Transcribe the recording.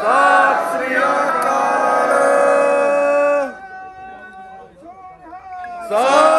Sat Sri Akal. Sat